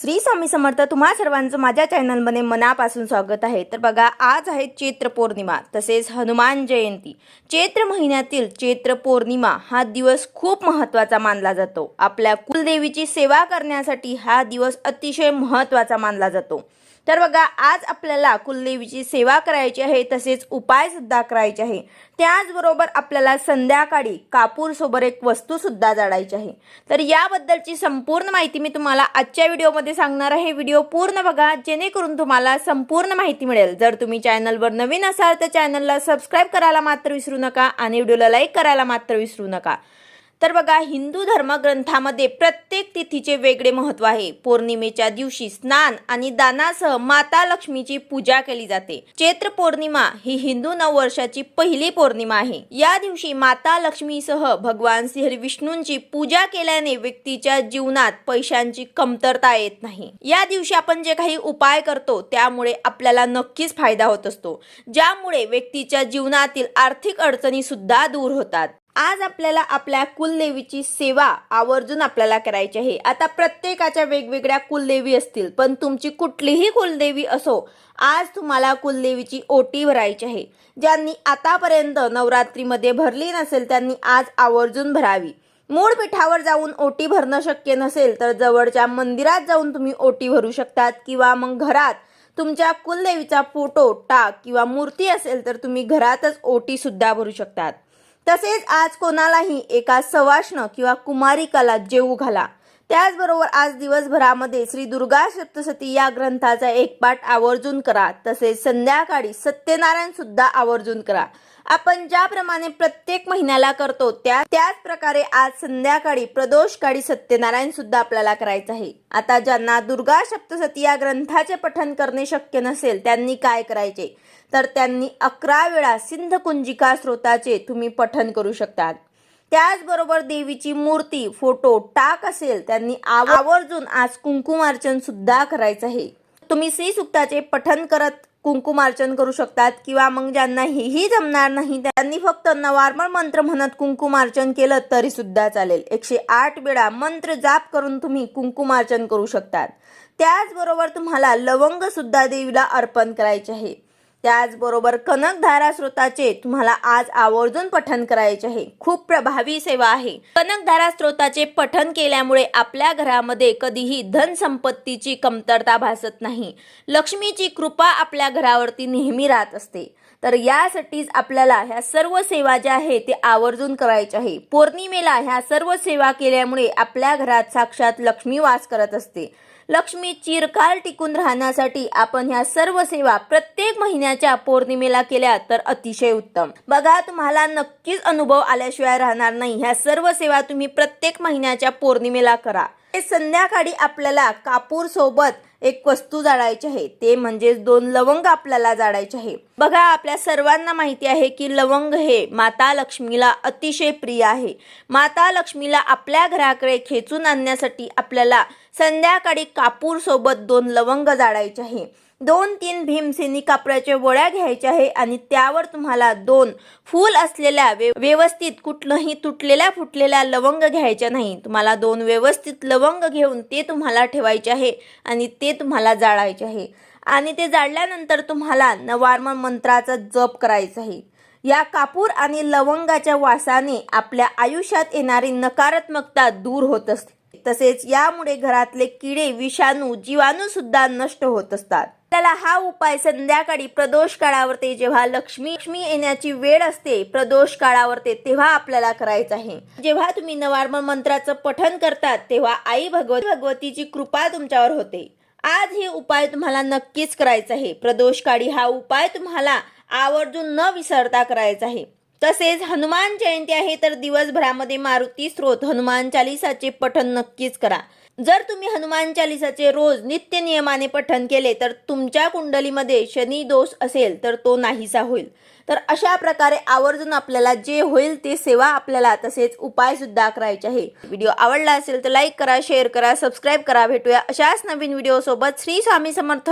श्री स्वामी समर्थ तुम्हा सर्वांचं माझ्या चॅनलमध्ये मनापासून स्वागत आहे. तर बघा आज आहे चैत्र पौर्णिमा तसेच हनुमान जयंती. चैत्र महिन्यातील चैत्र पौर्णिमा हा दिवस खूप महत्त्वाचा मानला जातो. आपल्या कुलदेवीची सेवा करण्यासाठी हा दिवस अतिशय महत्त्वाचा मानला जातो. तर बघा आज आपल्याला कुलदेवीची सेवा करायची आहे तसेच उपायसुद्धा करायचे आहे. त्याचबरोबर आपल्याला संध्याकाळी कापूरसोबत एक वस्तूसुद्धा जाडायची जाळायची आहे. तर याबद्दलची संपूर्ण माहिती मी तुम्हाला आजच्या व्हिडिओमध्ये सांगणार आहे. व्हिडिओ पूर्ण बघा जेणेकरून तुम्हाला संपूर्ण माहिती मिळेल. जर तुम्ही चॅनलवर नवीन असाल तर चॅनलला सबस्क्राईब करायला मात्र विसरू नका आणि व्हिडिओला लाईक करायला मात्र विसरू नका. तर बघा हिंदू धर्मग्रंथामध्ये प्रत्येक तिथीचे वेगळे महत्त्व आहे. पौर्णिमेच्या दिवशी स्नान आणि दानासह माता लक्ष्मीची पूजा केली जाते. चैत्र पौर्णिमा ही हिंदू नववर्षाची पहिली पौर्णिमा आहे. या दिवशी माता लक्ष्मीसह भगवान श्री विष्णूंची पूजा केल्याने व्यक्तीच्या जीवनात पैशांची कमतरता येत नाही. या दिवशी आपण जे काही उपाय करतो त्यामुळे आपल्याला नक्कीच फायदा होत असतो. ज्यामुळे व्यक्तीच्या जीवनातील आर्थिक अडचणी सुद्धा दूर होतात. आज आपल्याला आपल्या कुलदेवीची सेवा आवर्जून आपल्याला करायची आहे. आता प्रत्येकाच्या वेगवेगळ्या कुलदेवी असतील पण तुमची कुठलीही कुलदेवी असो आज तुम्हाला कुलदेवीची ओटी भरायची आहे. ज्यांनी आतापर्यंत नवरात्रीमध्ये भरली नसेल त्यांनी आज आवर्जून भरावी. मूळ पीठावर जाऊन ओटी भरणं शक्य नसेल तर जवळच्या मंदिरात जाऊन तुम्ही ओटी भरू शकतात किंवा मग घरात तुमच्या कुलदेवीचा फोटो टाक किंवा मूर्ती असेल तर तुम्ही घरातच ओटी सुद्धा भरू शकतात. तसेच आज कोणालाही एका सवाष्ण किंवा कुमारिकाला जेवू घाला. त्याचबरोबर आज दिवसभरामध्ये श्री दुर्गा सप्तशती या ग्रंथाचा एक पाठ आवर्जून करा. तसेच संध्याकाळी सत्यनारायण सुद्धा आवर्जून करा. आपण ज्याप्रमाणे प्रत्येक महिन्याला करतो त्या त्याच प्रकारे आज संध्याकाळी प्रदोष काळी सत्यनारायण सुद्धा आपल्याला करायचं आहे. आता ज्यांना दुर्गा सप्तसती या ग्रंथाचे पठन करणे शक्य नसेल त्यांनी काय करायचे? तर त्यांनी अकरा वेळा सिंधकुंजिका स्रोताचे तुम्ही पठन करू शकतात. त्याचबरोबर देवीची मूर्ती फोटो टाक असेल त्यांनी आवर्जून आज कुंकुमार्चन सुद्धा करायचं आहे. तुम्ही श्री सुक्ताचे पठन करत कुंकुमार्चन करू शकतात किंवा मग ज्यांना हेही जमणार नाही त्यांनी फक्त नवार्मळ मंत्र म्हणत कुंकुमार्चन केलं तरी सुद्धा चालेल. एकशे आठ वेळा मंत्र जाप करून तुम्ही कुंकुमार्चन करू शकतात. त्याचबरोबर तुम्हाला लवंग सुद्धा देवीला अर्पण करायचे आहे. त्याचबरोबर कनकधारा स्रोताचे तुम्हाला आज आवर्जून पठन करायचे आहे. खूप प्रभावी सेवा आहे. कनकधारा स्रोताचे पठन केल्यामुळे आपल्या घरामध्ये कधीही धन संपत्तीची कमतरता भासत नाही. लक्ष्मीची कृपा आपल्या घरावरती नेहमी राहत असते. तर यासाठीच आपल्याला ह्या सर्व सेवा ज्या आहेत ते आवर्जून करायच्या आहे. पौर्णिमेला ह्या सर्व सेवा केल्यामुळे आपल्या घरात साक्षात लक्ष्मी वास करत असते. लक्ष्मी चिरकाल टिकून राहण्यासाठी आपण ह्या सर्व सेवा प्रत्येक महिन्याच्या पौर्णिमेला केल्या तर अतिशय उत्तम. बघा तुम्हाला नक्कीच अनुभव आल्याशिवाय राहणार नाही. ह्या सर्व सेवा तुम्ही प्रत्येक महिन्याच्या पौर्णिमेला करा. हे संध्याकाळी आपल्याला कापूर सोबत एक वस्तू जाळायची आहे ते म्हणजेच दोन लवंग आपल्याला जाळायचे आहे. बघा आपल्या सर्वांना माहिती आहे की लवंग हे माता लक्ष्मीला अतिशय प्रिय आहे. माता लक्ष्मीला आपल्या घराकडे खेचून आणण्यासाठी आपल्याला संध्याकाळी कापूरसोबत दोन लवंग जाळायचे आहे. दोन तीन भीमसेनी कापडाच्या वड्या घ्यायच्या आहे आणि त्यावर तुम्हाला दोन फूल असलेल्या वे व्यवस्थित कुठलंही तुटलेल्या फुटलेल्या लवंग घ्यायच्या नाही. तुम्हाला दोन व्यवस्थित लवंग घेऊन ते तुम्हाला ठेवायचे आहे आणि ते तुम्हाला जाळायचे आहे. आणि ते जाळल्यानंतर तुम्हाला नवार्मण मंत्राचा जप करायचा आहे. या कापूर आणि लवंगाच्या वासाने आपल्या आयुष्यात येणारी नकारात्मकता दूर होत असते. तसेच यामुळे घरातले किडे विषाणू जीवाणू सुद्धा नष्ट होत असतात. आपल्याला हा उपाय संध्याकाळी प्रदोष काळावरते जेव्हा लक्ष्मी लक्ष्मी येण्याची वेळ असते प्रदोष काळावरते तेव्हा आपल्याला करायचं आहे. जेव्हा तुम्ही नवार्म मंत्राचं पठन करतात तेव्हा आई भगवत भगवतीची कृपा तुमच्यावर होते. आज हे उपाय तुम्हाला नक्कीच करायचा आहे. प्रदोष काळी हा उपाय तुम्हाला आवर्जून न विसरता करायचा आहे. तसेच हनुमान जयंती आहे तर दिवसभरामध्ये मारुती स्रोत हनुमान चालिसाचे पठन नक्कीच करा. जर तुम्ही हनुमान चालिसाचे रोज नित्य नियमाने पठन केले तर तुमच्या कुंडलीमध्ये शनी दोष असेल तर तो नाहीसा होईल. तर अशा प्रकारे आवर्जून आपल्याला जे होईल ते सेवा आपल्याला तसेच उपायसुद्धा करायचे आहे. व्हिडिओ आवडला असेल तर लाईक करा शेअर करा सबस्क्राईब करा. भेटूया अशाच नवीन व्हिडिओसोबत. श्री स्वामी समर्थ.